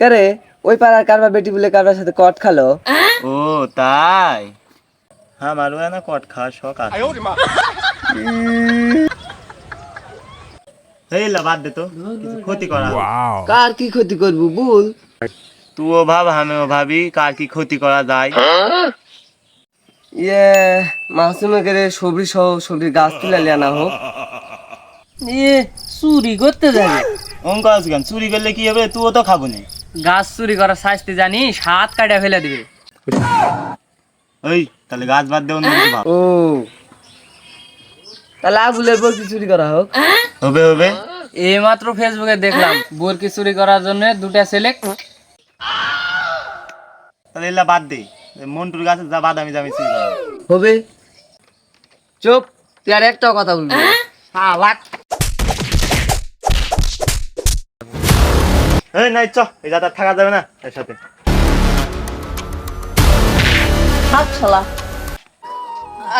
কারে ওই পাড়ার কারবার বেটি বলে কারবার সাথে কট খালো? ও তাই? হ্যাঁ মারু না কট খাওয়ার শখ আছে। এই লা বাদ দে তো কিছু ক্ষতি করা কার কি ক্ষতি করব বল। তুইও ভাব আমিও ভাবি কার কি ক্ষতি করা যায়। ইয়ে মাসুমে করে সবরি সহ সবরি গাছ তুলে লিয়ে আনা হোক। ইয়ে চুরি করতে যাবে। অঙ্ক চুরি করলে কি হবে? তুইও তো খাব নি। গাছ চুরি করার শাস্তি জানি কাটা ফেলে দিবে। ওই তাহলে গাছ বাদ দে অন্য কিছু ভাব ও। তাহলে আবুলের বলছি চুরি করা হোক? হবে হবে। এই মাত্র ফেসবুকে দেখলাম বোরকি চুরি করার জন্য দুটা ছেলে। তাহলে এলা বাদ দে। মন্টুর গাছে যা বাদামি জামি চুরি করা হবে। হবে। চুপ তুই আর একটাও কথা বলবি না। হ্যাঁ এই নাই চ। এই যাতা থাকা যাবে না। এর সাথে। থাক শালা।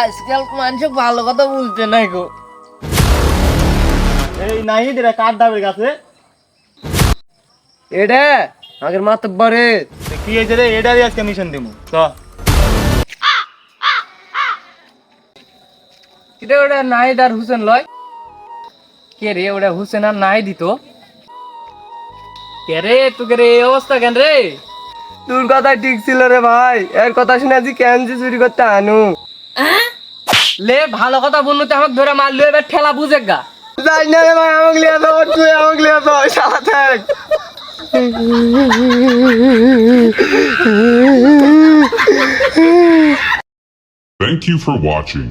আজকাল মানুষ ভালো কথা বলতে নাই গো। এই নাই দিরা কাঠ দাবের গাছে? এটা আগের মাতব্বরে। তো কি হয়েছে রে? এটারই আজকে মিশন দেবো। চ। এটা ওটা নাহিদ আর হুসেন লয়। কে রে? ওটা হুসেন আর নাহিদ দিত কে রে? তোকে রে এই অবস্থা কেন রে? তোর কথা ঠিক ছিল রে ভাই। এর কথা শুনে আজ কেন যে চুরি করতে আনু। লে ভালো কথা বলল তো আমাকে ধরে মারলো এবার ঠেলা বুঝে গা। যাই না রে ভাই আমাকে লিয়ে দাও তুই আমাকে লিয়ে দাও শালা থাক Thank you for watching.